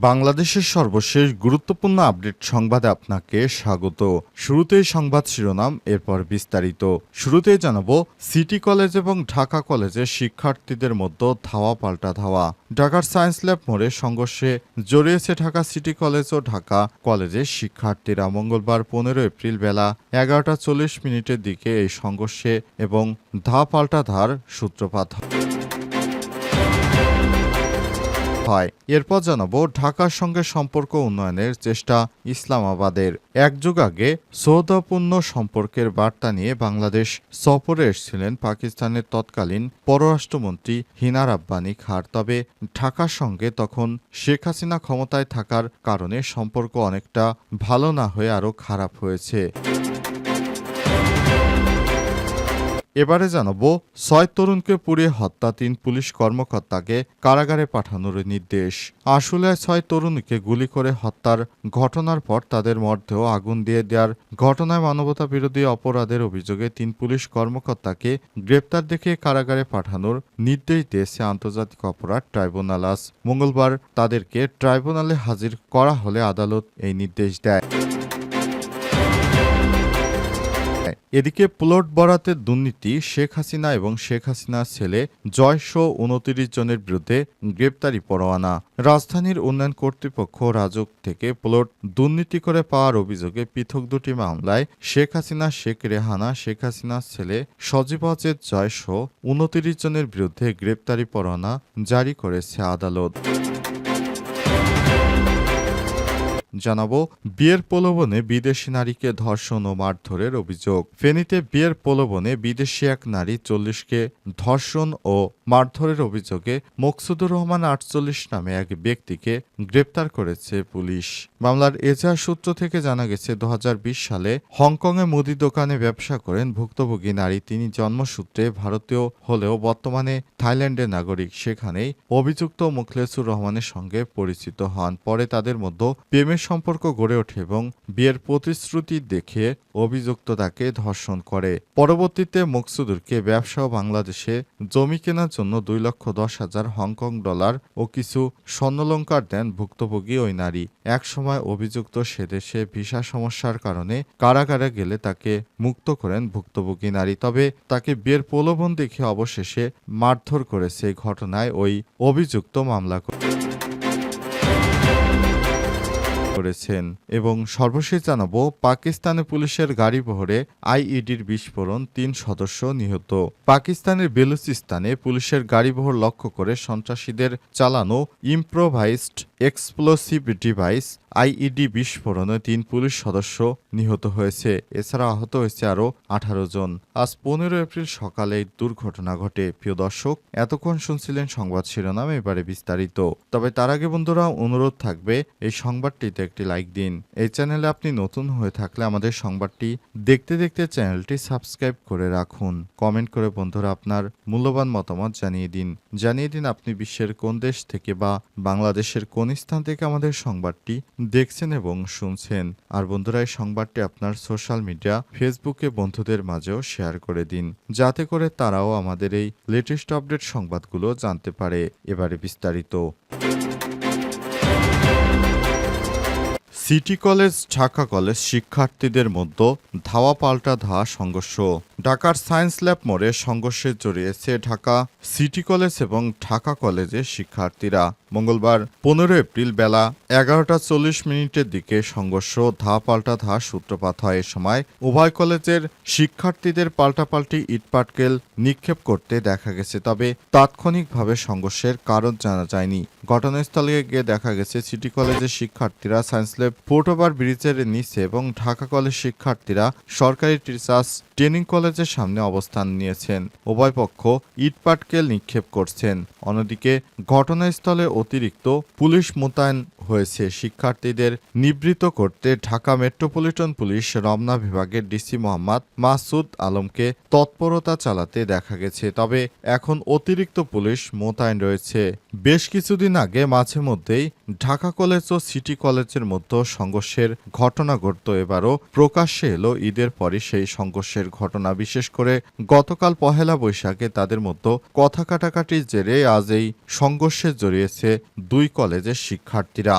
বাংলাদেশের সর্বশেষ গুরুত্বপূর্ণ আপডেট সংবাদে আপনাকে স্বাগত। শুরুতেই সংবাদ শিরোনাম, এরপর বিস্তারিত। শুরুতেই জানাব, সিটি কলেজ এবং ঢাকা কলেজের শিক্ষার্থীদের মধ্যে ধাওয়া পাল্টা ধাওয়া। ঢাকার সায়েন্স ল্যাব মোড়ে সংঘর্ষে জড়িয়েছে ঢাকা সিটি কলেজ ও ঢাকা কলেজের শিক্ষার্থীরা। মঙ্গলবার পনেরো এপ্রিল বেলা এগারোটা চল্লিশ মিনিটের দিকে এই সংঘর্ষে এবং ধা পাল্টা ধার সূত্রপাত হয়। হয়। এরপর জানাব ঢাকার সঙ্গে সম্পর্ক উন্নয়নের চেষ্টা ইসলামাবাদের। এক যুগ আগে সৌদাপূর্ণ সম্পর্কের বার্তা নিয়ে বাংলাদেশ সফরে এসেছিলেন পাকিস্তানের তৎকালীন পররাষ্ট্রমন্ত্রী হিনা রাব্বানি খার। তবে ঢাকার সঙ্গে তখন শেখ হাসিনা ক্ষমতায় থাকার কারণে সম্পর্ক অনেকটা ভালো না হয়ে আরও খারাপ হয়েছে। এবারে জানাব, ছয় তরুণকে পুড়িয়ে হত্যা তিন পুলিশ কর্মকর্তাকে কারাগারে পাঠানোর নির্দেশ। আশুলিয়ায় ছয় তরুণীকে গুলি করে হত্যার ঘটনার পর তাদের মধ্যেও আগুন দিয়ে দেওয়ার ঘটনায় মানবতা বিরোধী অপরাধের অভিযোগে তিন পুলিশ কর্মকর্তাকে গ্রেপ্তার দেখে কারাগারে পাঠানোর নির্দেশ দিয়েছে আন্তর্জাতিক অপরাধ ট্রাইব্যুনাল। আজ মঙ্গলবার তাদেরকে ট্রাইব্যুনালে হাজির করা হলে আদালত এই নির্দেশ দেয়। এদিকে প্লট বরাতের দুর্নীতি শেখ হাসিনা এবং শেখ হাসিনার ছেলে জয়শো উনতিরিশ জনের বিরুদ্ধে গ্রেপ্তারি পরোয়ানা। রাজধানীর উন্নয়ন কর্তৃপক্ষ রাজক থেকে প্লট দুর্নীতি করে পাওয়ার অভিযোগে পৃথক দুটি মামলায় শেখ হাসিনা, শেখ রেহানা, শেখ হাসিনার ছেলে সজীব অজেদ জয়শো উনতিরিশ জনের বিরুদ্ধে গ্রেপ্তারি পরোয়ানা জারি করেছে আদালত। জানাব, বিয়ের প্রলোভনে বিদেশি নারীকে ধর্ষণ ও মারধরের অভিযোগ। ফেনীতে বিয়ের প্রলোভনে বিদেশি এক নারী চল্লিশকে ধর্ষণ ও মারধরের অভিযোগে মকসুদুর রহমান আটচল্লিশ নামে এক ব্যক্তিকে গ্রেপ্তার করেছে পুলিশ। মামলার এজাহার সূত্র থেকে জানা গেছে দু হাজার বিশ সালে হংকংয়ে মুদি দোকানে ব্যবসা করেন ভুক্তভোগী নারী। তিনি জন্মসূত্রে ভারতীয় হলেও বর্তমানে থাইল্যান্ডের নাগরিক। সেখানেই অভিযুক্ত মুখলেসুর রহমানের সঙ্গে পরিচিত হন। পরে তাদের মধ্যে প্রেমের সম্পর্ক গড়ে ওঠে এবং বিয়ের প্রতিশ্রুতি দেখে অভিযুক্ত তাকে ধর্ষণ করে। পরবর্তীতে মকসুদুরকে ব্যবসা ও বাংলাদেশে জমি কেনার জন্য দুই লক্ষ দশ হাজার হংকং ডলার ও কিছু স্বর্ণলঙ্কার দেন ভুক্তভোগী ওই নারী। একসময় অভিযুক্ত সেদেশে ভিসা সমস্যার কারণে কারাগারে গেলে তাকে মুক্ত করেন ভুক্তভোগী নারী। তবে তাকে বিয়ের প্রলোভন দেখে অবশেষে মারধর করেছে ঘটনায় ওই অভিযুক্ত মামলা করে। করেছেন এবং সর্বশেষ জানাব পাকিস্তানে পুলিশের গাড়ি বহরে আইইডির বিস্ফোরণ তিন সদস্য নিহত। পাকিস্তানের বেলুচিস্তানে পুলিশের গাড়িবহর লক্ষ্য করে সন্ত্রাসীদের চালানো ইম্প্রোভাইজড এক্সপ্লোসিভ ডিভাইস আইইডি বিস্ফোরণে তিন পুলিশ সদস্য নিহত হয়েছে। এছাড়া আহত হয়েছে আরও আঠারো জন। আজ পনেরো এপ্রিল সকালে এই দুর্ঘটনা ঘটে। প্রিয় দর্শক, এতক্ষণ শুনছিলেন সংবাদ শিরোনাম, এবারে বিস্তারিত। তবে তার আগে বন্ধুরা, অনুরোধ থাকবে, এই সংবাদটিতে একটি লাইক দিন। এই চ্যানেলে আপনি নতুন হয়ে থাকলে আমাদের সংবাদটি দেখতে দেখতে চ্যানেলটি সাবস্ক্রাইব করে রাখুন। কমেন্ট করে বন্ধুরা আপনার মূল্যবান মতামত জানিয়ে দিন। জানিয়ে দিন আপনি বিশ্বের কোন দেশ থেকে বা বাংলাদেশের কোন স্থান থেকে আমাদের সংবাদটি দেখছেন এবং শুনছেন। আর বন্ধুরা, এই সংবাদটি আপনার সোশ্যাল মিডিয়া ফেসবুকে বন্ধুদের মাঝেও শেয়ার করে দিন। যাতে করে তারাও আমাদের এই লেটেস্ট আপডেট সংবাদগুলো জানতে পারে। এবারে বিস্তারিত। সিটি কলেজ, ঢাকা কলেজ শিক্ষার্থীদের মধ্যে ধাওয়া পাল্টা ধাওয়া সংঘর্ষ। ঢাকার সায়েন্স ল্যাব মোড়ে সংঘর্ষে জড়িয়েছে ঢাকা সিটি কলেজ এবং ঢাকা কলেজের শিক্ষার্থীরা। মঙ্গলবার পনেরো এপ্রিল বেলা এগারোটা চল্লিশ মিনিটের দিকে সংঘর্ষ ধা পাল্টা ধা সূত্রপাত হয়। এ সময় উভয় কলেজের শিক্ষার্থীদের পাল্টাপাল্টি ইটপাটকেল নিক্ষেপ করতে দেখা গেছে, তবে তাৎক্ষণিকভাবে সংঘর্ষের কারণ জানা যায়নি। ঘটনাস্থলে গিয়ে দেখা গেছে, সিটি কলেজের শিক্ষার্থীরা সায়েন্স ল্যাব ফুটওভার ব্রিজের নিচে এবং ঢাকা কলেজ শিক্ষার্থীরা সরকারি টিচার্স ট্রেনিং কলেজের সামনে অবস্থান নিয়েছেন। উভয় পক্ষ ইটপাটকেল নিক্ষেপ করছেন। অন্যদিকে ঘটনাস্থলে অতিরিক্ত পুলিশ মোতায়েন হয়েছে। শিক্ষার্থীদের নিবৃত করতে ঢাকা মেট্রোপলিটন পুলিশ রমনা বিভাগের ডিসি মোহাম্মদ মাসুদ আলমকে তৎপরতা চালাতে দেখা গেছে। তবে এখন অতিরিক্ত পুলিশ মোতায়েন রয়েছে। বেশ কিছুদিন আগে মাঝে মধ্যেই ঢাকা কলেজ ও সিটি কলেজের মধ্যে সংঘর্ষের ঘটনা ঘটত। এবারও প্রকাশ্যে এলো ঈদের পরই সেই সংঘর্ষের ঘটনা। বিশেষ করে গতকাল পহেলা বৈশাখে তাদের মধ্যে কথা কাটাকাটির জেরে আজ এই সংঘর্ষে জড়িয়েছে দুই কলেজের শিক্ষার্থীরা।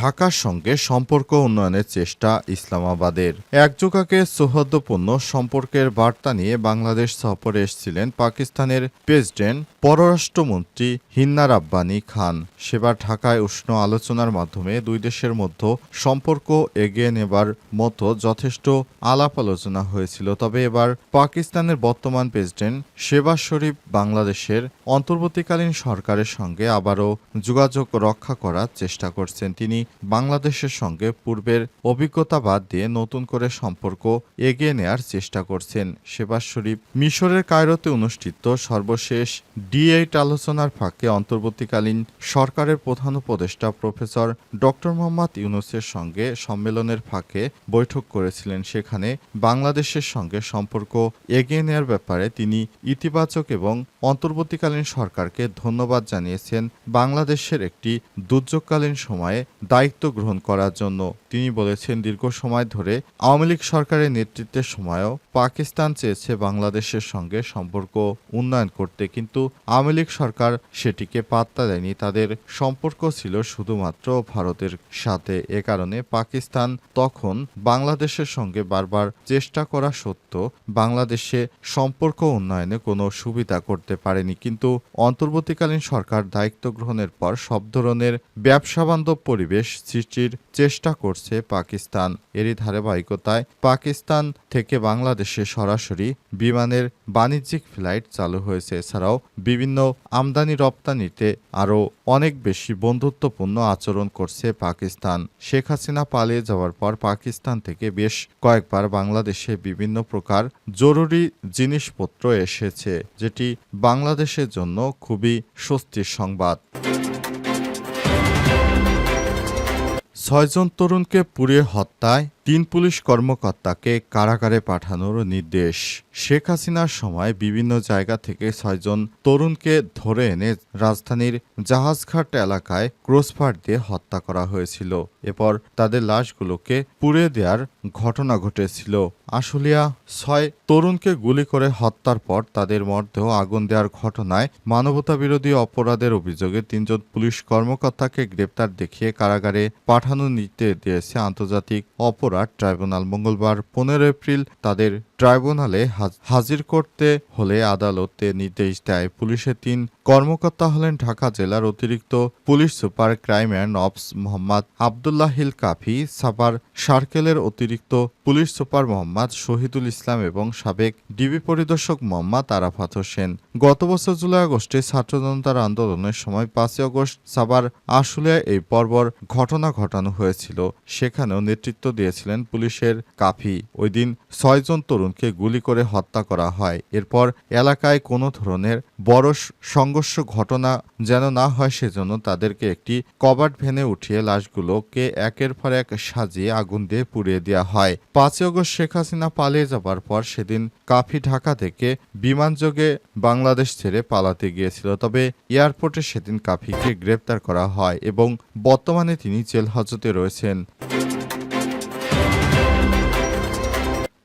ঢাকার সঙ্গে সম্পর্ক উন্নয়নের চেষ্টা ইসলামাবাদের। একযোগাকে সৌহার্দ্যপূর্ণ সম্পর্কের বার্তা নিয়ে বাংলাদেশ সফরে এসেছিলেন পাকিস্তানের প্রেসিডেন্ট, পররাষ্ট্রমন্ত্রী হিন্না রাব্বানি খান। সেবার ঢাকায় উষ্ণ আলোচনার মাধ্যমে দুই দেশের মধ্যে সম্পর্ক এগিয়ে নেবার মতো যথেষ্ট আলাপ আলোচনা হয়েছিল। তবে এবার পাকিস্তানের বর্তমান প্রেসিডেন্ট শেবাজ শরীফ বাংলাদেশের অন্তর্বর্তীকালীন সরকারের সঙ্গে আবারও যোগাযোগ রক্ষা করার চেষ্টা করছেন। তিনি বাংলাদেশের সঙ্গে পূর্বের অভিজ্ঞতা বাদ দিয়ে নতুন করে সম্পর্ক এগিয়ে নেয়ার চেষ্টা করছেন শেবাজ শরীফ। মিশরের কায়রোতে অনুষ্ঠিত সর্বশেষ ডি এইট আলোচনার ফাঁকে অন্তর্বর্তীকালীন সরকারের প্রধান উপদেষ্টা প্রফেসর ডক্টর মোহাম্মদ ইউনুসের সঙ্গে সম্মেলনের ফাঁকে বৈঠক করেছিলেন। সেখানে বাংলাদেশের সঙ্গে সম্পর্ক এগিয়ে নেয়ার ব্যাপারে তিনি ইতিবাচক এবং অন্তর্বর্তীকালীন সরকারকে ধন্যবাদ জানিয়েছেন। বাংলাদেশের একটি দুর্যোগকালীন সময়ে দায়িত্ব গ্রহণ করার জন্য তিনি বলেছেন, দীর্ঘ সময় ধরে আওয়ামী লীগ সরকারের নেতৃত্বের সময়ও পাকিস্তান চেয়েছে বাংলাদেশের সঙ্গে সম্পর্ক উন্নয়ন করতে। কিন্তু আওয়ামী লীগ সরকার সেটিকে পাত্তা দেয়নি। তাদের সম্পর্ক ছিল শুধুমাত্র ভারতের সাথে। এ কারণে পাকিস্তান তখন বাংলাদেশের সঙ্গে বারবার চেষ্টা করা সত্ত্বেও বাংলাদেশে সম্পর্ক উন্নয়নে কোনো সুবিধা করতে পারেনি। কিন্তু অন্তর্বর্তীকালীন সরকার দায়িত্ব গ্রহণের পর সব ধরনের ব্যবসাবান্ধব পরিবেশ সৃষ্টির চেষ্টা করছে পাকিস্তান। এরই ধারাবাহিকতায় পাকিস্তান থেকে বাংলাদেশে সরাসরি বিমানের বাণিজ্যিক ফ্লাইট চালু হয়েছে। এছাড়াও বিভিন্ন আমদানি রপ্তানিতে আরও অনেক বেশি বন্ধুত্বপূর্ণ আচরণ করছে পাকিস্তান। শেখ হাসিনা পালিয়ে যাওয়ার পর পাকিস্তান থেকে বেশ কয়েকবার বাংলাদেশে বিভিন্ন প্রকার জরুরি জিনিসপত্র এসেছে, যেটি বাংলাদেশের জন্য খুবই স্বস্তির সংবাদ। ছয়জন তরুণকে পুড়িয়ে হত্যায় তিন পুলিশ কর্মকর্তাকে কারাগারে পাঠানোর নির্দেশ। শেখ হাসিনার সময় বিভিন্ন জায়গা থেকে ছয়জন তরুণকে ধরে এনে রাজধানীর জাহাজঘাট এলাকায় ক্রসফার দিয়ে হত্যা করা হয়েছিল। এরপর তাদের লাশগুলোকে পুড়ে দেওয়ার ঘটনা ঘটেছিল। আশুলিয়া ছয় তরুণকে গুলি করে হত্যার পর তাদের মধ্যেও আগুন দেওয়ার ঘটনায় মানবতাবিরোধী অপরাধের অভিযোগে তিনজন পুলিশ কর্মকর্তাকে গ্রেপ্তার দেখিয়ে কারাগারে পাঠানোর নির্দেশ দিয়েছে আন্তর্জাতিক অপরাধ ট্রাইব্যুনাল মঙ্গলবার পনেরো এপ্রিল তাদের ট্রাইব্যুনালে হাজ- হাজির করতে হলে আদালতে নির্দেশ দেয় পুলিশের তিন কর্মকর্তা হলেন ঢাকা জেলার অতিরিক্ত police super crime and ops Mohammad Abdullah Hil Kafi supper সার্কেলের অতিরিক্ত পুলিশ সুপার মোহাম্মদ শহীদুল ইসলাম এবং সাবেক ডিবি পরিদর্শক মোহাম্মদ আরাফাত হোসেন। গত বছর জুলাই আগস্টে ছাত্র জনতার আন্দোলনের সময় পাঁচই আগস্ট সাবার আশুলিয়ায় এই পর্বর ঘটনা ঘটানো হয়েছিল। সেখানেও নেতৃত্ব দিয়েছিলেন পুলিশের কাফি। ওই দিন ছয়জন তরুণকে গুলি করে হত্যা করা হয়। এরপর এলাকায় কোনো ধরনের বড় সংঘর্ষ ঘটনা যেন না হয় সেজন্য তাদেরকে একটি কবাট ভ্যানে উঠিয়ে লাশগুলোকে একের পর এক সাজিয়ে আগুন দিয়ে পুড়িয়ে দেওয়া হয়। পাঁচই আগস্ট শেখ হাসিনা পালিয়ে যাবার পর সেদিন কাফি ঢাকা থেকে বিমানযোগে বাংলাদেশ ছেড়ে পালাতে গিয়েছিল। তবে এয়ারপোর্টে সেদিন কাফিকে গ্রেপ্তার করা হয় এবং বর্তমানে তিনি জেল হাজতে রয়েছেন।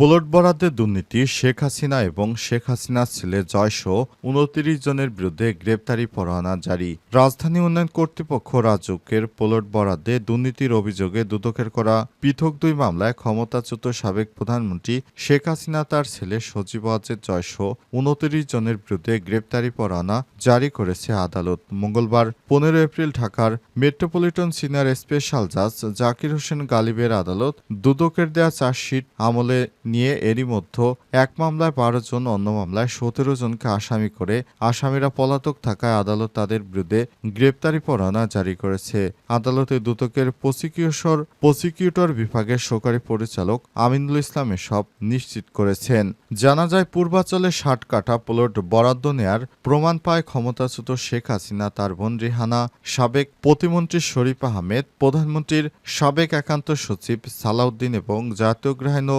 প্লট বরাদ্দের দুর্নীতি, শেখ হাসিনা এবং শেখ হাসিনার ছেলে জয়সহ উনত্রিশ জনের বিরুদ্ধে গ্রেপ্তারি পরোয়ানা জারি। রাজধানী উন্নয়ন কর্তৃপক্ষ রাজুকের প্লট বরাদ্দে দুর্নীতির অভিযোগে দুদকের করা পৃথক দুই মামলায় ক্ষমতাচ্যুত সাবেক প্রধানমন্ত্রী শেখ হাসিনা, তার ছেলে সজীব ওয়াজেদ জয়সহ উনত্রিশ জনের বিরুদ্ধে গ্রেপ্তারি পরোয়ানা জারি করেছে আদালত। মঙ্গলবার পনেরো এপ্রিল ঢাকার মেট্রোপলিটন সিনিয়র স্পেশাল জাজ জাকির হোসেন গালিবের আদালত দুদকের দেয়া চার্জশিট আমলে নিয়ে এরই মধ্যে এক মামলায় বারো জন, অন্য মামলায় সতেরো জনকে আসামি করে আসামিরা পলাতক থাকায় আদালত তাদের বিরুদ্ধে গ্রেপ্তারি পরোয়ানা জারি করেছে। আদালতে দুদকের প্রসিকিউশর, প্রসিকিউটর বিভাগের সহকারী পরিচালক আমিনুল ইসলাম এসব নিশ্চিত করেছেন। জানা যায়, পূর্বাচলে ষাট কাঠা প্লট বরাদ্দ নেয়ার প্রমাণ পায় ক্ষমতাচ্যুত শেখ হাসিনা, তার বোন রিহানা, সাবেক প্রতিমন্ত্রী শরীফ আহমেদ, প্রধানমন্ত্রীর সাবেক একান্ত সচিব সালাউদ্দিন এবং জাতীয় গ্রহায়ণ ও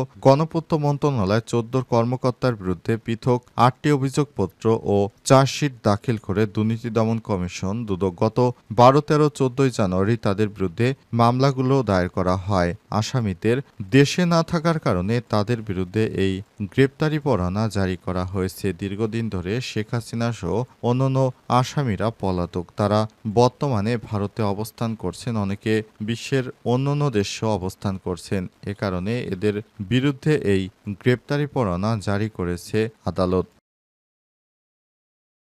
গণপূর্ত মন্ত্রণালয় চোদ্দোর কর্মকর্তার বিরুদ্ধে পৃথক আটটি অভিযোগপত্র ও চার্জশিট দাখিল করে দুর্নীতি দমন কমিশন দুদক গত বারো, তেরো, চোদ্দই জানুয়ারি তাদের বিরুদ্ধে মামলাগুলো দায়ের করা হয়। আসামিদের দেশে না থাকার কারণে তাদের বিরুদ্ধে এই গ্রেপ্তারি পরোয়ানা জারি করা হয়েছে। দীর্ঘদিন ধরে শেখ হাসিনা সহ অন্যান্য আসামিরা পলাতক। তারা বর্তমানে ভারতে অবস্থান করছেন, অনেকে বিশ্বের অন্যান্য দেশেও অবস্থান করছেন। এ কারণে এদের বিরুদ্ধে এই গ্রেপ্তারি পরোয়ানা জারি করেছে আদালত।